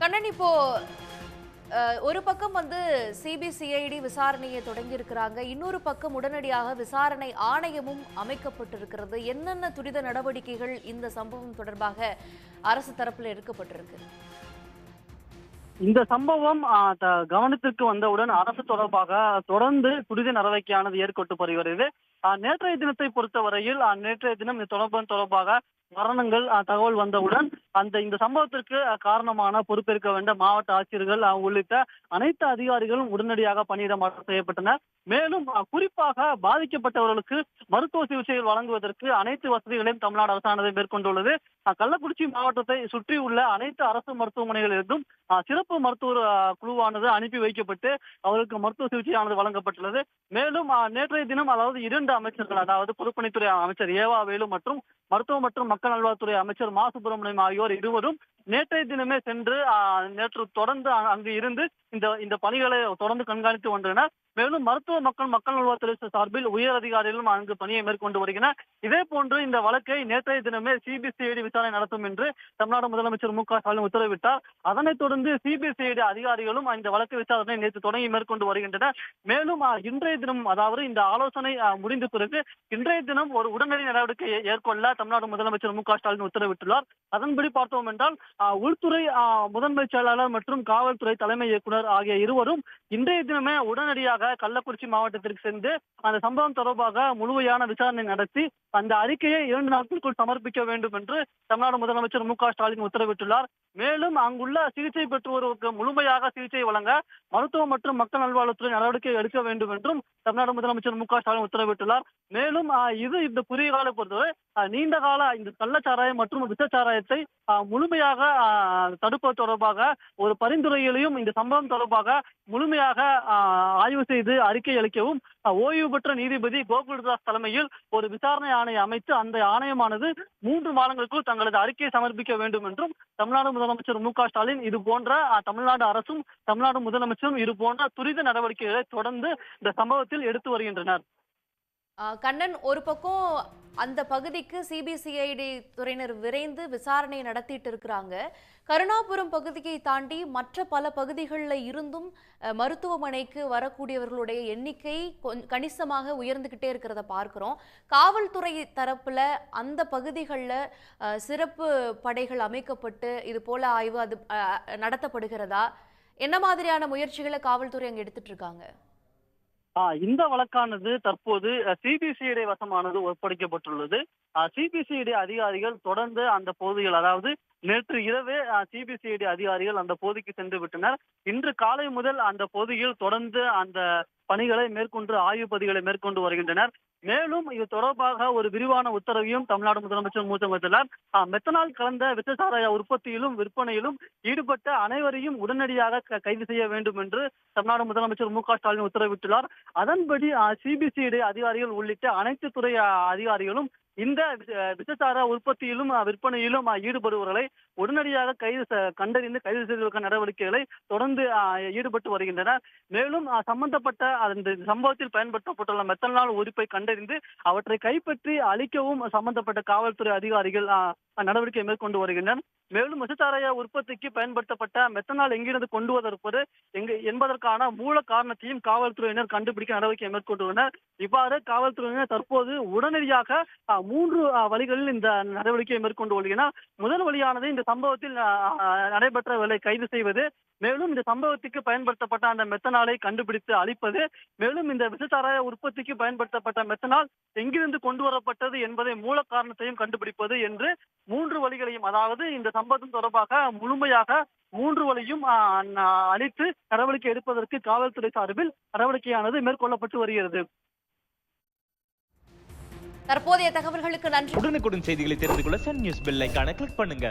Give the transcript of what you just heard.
கண்ணன் இப்போ ஒரு பக்கம் வந்து சிபிசிஐடி விசாரணையை தொடங்கி இருக்கிறாங்க இன்னொரு பக்கம் உடனடியாக விசாரணை ஆணையமும் அமைக்கப்பட்டிருக்கிறது. என்னென்ன துரித நடவடிக்கைகள் இந்த சம்பவம் தொடர்பாக அரசு தரப்புல எடுக்கப்பட்டிருக்கு? இந்த சம்பவம் கவனத்திற்கு வந்தவுடன் அரசு தொடர்பாக தொடர்ந்து துரித நடவடிக்கையானது ஏற்கொண்டு வருகிறது. நேற்றைய தினத்தை பொறுத்தவரையில் நேற்றைய தினம் இந்த தொடர்பன் தொடர்பாக மரணங்கள் தகவல் வந்தவுடன் அந்த இந்த சம்பவத்திற்கு காரணமான பொறுப்பேற்க வேண்ட மாவட்ட ஆட்சியர்கள் உள்ளிட்ட அனைத்து அதிகாரிகளும் உடனடியாக பணியிட மாற்றம் செய்யப்பட்டனர். மேலும் குறிப்பாக பாதிக்கப்பட்டவர்களுக்கு மருத்துவ சிகிச்சைகள் வழங்குவதற்கு அனைத்து வசதிகளையும் தமிழ்நாடு அரசானது மேற்கொண்டுள்ளது. கள்ளக்குறிச்சி மாவட்டத்தை சுற்றி உள்ள அனைத்து அரசு மருத்துவமனைகளிலிருந்தும் சிறப்பு மருத்துவர் குழுவானது அனுப்பி வைக்கப்பட்டு அவர்களுக்கு மருத்துவ சிகிச்சையானது வழங்கப்பட்டுள்ளது. மேலும் நேற்றைய தினம் அதாவது இரண்டு அமைச்சர்கள் அதாவது பொதுப்பணித்துறை அமைச்சர் ஏவா வேலு மற்றும் மருத்துவ மற்றும் மக்கள் நல்வாழ்வுத்துறை அமைச்சர் மா சுப்பிரமணியம் ஆகியோர் இருவரும் நேற்றைய தினமே சென்று நேற்று தொடர்ந்து அங்கு இருந்து இந்த இந்த பணிகளை தொடர்ந்து கண்காணித்து வந்தனர் மேலும் மருத்துவ மக்கள் மக்கள் நல்வாழ்வுத்துறை சார்பில் உயர் அதிகாரிகளும் அங்கு பணியை மேற்கொண்டு வருகின்றனர். இதே போன்று இந்த வழக்கை நேற்றைய தினமே சிபிசிஐடி விசாரணை நடத்தும் என்று தமிழ்நாடு முதலமைச்சர் மு க ஸ்டாலின் உத்தரவிட்டார். அதனைத் தொடர்ந்து சிபிசிஐடி அதிகாரிகளும் இந்த வழக்கு விசாரணை நேற்று தொடங்கி மேற்கொண்டு வருகின்றனர். மேலும் இன்றைய தினம் அதாவது இந்த ஆலோசனை முடிந்த பிறகு இன்றைய தினம் ஒரு உடனடி நடவடிக்கை ஏற்கொள்ள தமிழ்நாடு முதலமைச்சர் மு க ஸ்டாலின் உத்தரவிட்டுள்ளார். அதன்படி பார்த்தோம் என்றால் உள்துறை ஆ, முதன்மை செயலாளர் மற்றும் காவல்துறை தலைமை இயக்குனர் ஆகிய இருவரும் இன்றைய தினமே உடனடியாக கள்ளக்குறிச்சி மாவட்டத்திற்கு சென்று அந்த சம்பவம் தொடர்பாக முழுமையான விசாரணை நடத்தி அந்த அறிக்கையை இரண்டு நாட்களுக்குள் சமர்ப்பிக்க வேண்டும் என்று தமிழ்நாடு முதலமைச்சர் மு ஸ்டாலின் உத்தரவிட்டுள்ளார். மேலும் அங்குள்ள சிகிச்சை பெற்றுவருக்கு முழுமையாக சிகிச்சை வழங்க மருத்துவ மற்றும் மக்கள் நல்வாழ்வுத்துறை நடவடிக்கை எடுக்க வேண்டும் என்றும் தமிழ்நாடு முதலமைச்சர் மு ஸ்டாலின் உத்தரவிட்டுள்ளார். மேலும் இது இந்த குறுகிய கால பொறுத்தவரை நீண்ட கால இந்த கள்ளச்சாராயம் மற்றும் விஷச்சாராயத்தை முழுமையாக ஆ, தடுப்பது தொடர்பாக ஒரு பரிந்துரைகளையும் இந்த சம்பவம் தொடர்பாக முழுமையாக ஆய்வு செய்து அறிக்கை அளிக்கவும் ஓய்வு பெற்ற நீதிபதி கோகுல்தாஸ் தலைமையில் ஒரு விசாரணை ஆணையை அமைத்து அந்த ஆணையமானது மூன்று மாதங்களுக்குள் தங்களது அறிக்கையை சமர்ப்பிக்க வேண்டும் என்றும் தமிழ்நாடு முதலமைச்சர் மு ஸ்டாலின் இது போன்ற தமிழ்நாடு அரசும் தமிழ்நாடு முதலமைச்சரும் இது போன்ற துரித நடவடிக்கைகளை தொடர்ந்து இந்த சம்பவத்தில் எடுத்து வருகின்றனர். கண்ணன் ஒரு பக்கம் அந்த பகுதிக்கு சிபிசிஐடி துறையினர் விரைந்து விசாரணை நடத்திட்டு இருக்கிறாங்க. கருணாபுரம் பகுதியை தாண்டி மற்ற பல பகுதிகளில் இருந்தும் மருத்துவமனைக்கு வரக்கூடியவர்களுடைய எண்ணிக்கை கணிசமாக உயர்ந்துகிட்டே இருக்கிறத பார்க்குறோம். காவல்துறை தரப்பில் அந்த பகுதிகளில் சிறப்பு படைகள் அமைக்கப்பட்டு இது போல ஆய்வு அது நடத்தப்படுகிறதா? என்ன மாதிரியான முயற்சிகளை காவல்துறை அங்கே எடுத்துட்டு இருக்காங்க? இந்த வழக்கானது தற்போது சிபிசிஐடி வசமானது ஒப்படைக்கப்பட்டுள்ளது. சிபிசிஐடி அதிகாரிகள் தொடர்ந்து அந்த பகுதிகள் அதாவது நேற்று இரவே சிபிசிஐடி அதிகாரிகள் அந்த பகுதிக்கு சென்று விட்டனர். இன்று காலை முதல் அந்த பகுதியில் தொடர்ந்து அந்த பணிகளை மேற்கொண்டு ஆய்வு பதிகளை மேற்கொண்டு வருகின்றனர். மேலும் இது தொடர்பாக ஒரு விரிவான உத்தரவையும் தமிழ்நாடு முதலமைச்சர் மூத்தமைத்துள்ளார் மெத்தனால் கலந்த வித்தசாராய உற்பத்தியிலும் விற்பனையிலும் ஈடுபட்ட அனைவரையும் உடனடியாக க- கைது செய்ய வேண்டும் என்று தமிழ்நாடு முதலமைச்சர் மு க ஸ்டாலின் உத்தரவிட்டுள்ளார். அதன்படி சிபிசிஐடி அதிகாரிகள் உள்ளிட்ட அனைத்து துறை அதிகாரிகளும் இந்த விஷ- விஷசார உற்பத்தியிலும் விற்பனையிலும் ஈடுபடுபவர்களை உடனடியாக கைது கண்டறிந்து கைது செய்வதற்கான நடவடிக்கைகளை தொடர்ந்து ஈடுபட்டு வருகின்றனர். மேலும் சம்பந்தப்பட்ட அந்த சம்பவத்தில் பயன்படுத்தப்பட்டுள்ள மெத்தனால் உறுப்பை கண்டறிந்து அவற்றை கைப்பற்றி அழிக்கவும் சம்பந்தப்பட்ட காவல்துறை அதிகாரிகள் நடவடிக்கை மேற்கொண்டு வருகின்றனர். மேலும் விஷச்சாராய உற்பத்திக்கு பயன்படுத்தப்பட்ட மெத்தனால் எங்கிருந்து கொண்டு வந்திருப்பது எங்க என்பதற்கான மூல காரணத்தையும் காவல்துறையினர் கண்டுபிடிக்க நடவடிக்கை மேற்கொண்டுள்ளனர். இவ்வாறு காவல்துறையினர் தற்போது உடனடியாக மூன்று வழிகளில் இந்த நடவடிக்கையை மேற்கொண்டு வருகின்றனர் முதல் வழியானது இந்த சம்பவத்தில் நடைபெற்றவர்களை கைது செய்வது. மேலும் இந்த சம்பவத்துக்கு பயன்படுத்தப்பட்ட அந்த மெத்தனாலை கண்டுபிடித்து அழிப்பது மேலும் இந்த விஷச்சாராய உற்பத்திக்கு பயன்படுத்தப்பட்ட மெத்தனால் எங்கிருந்து கொண்டு வரப்பட்டது என்பதை மூல காரணத்தையும் கண்டுபிடிப்பது என்று மூன்று வழிகளையும் அதாவது இந்த சம்பவம் தொடர்பாக முழுமையாக மூன்று வழியும் அளித்து நடவடிக்கை எடுப்பதற்கு காவல்துறை சார்பில் நடவடிக்கையானது மேற்கொள்ளப்பட்டு வருகிறது. தற்போதைய தகவல்களுக்கு நன்றி. உடனுக்குடன் செய்திகளை தெரிந்து கொள்ள சன் நியூஸ் பெல் ஐகானை கிளிக் பண்ணுங்க.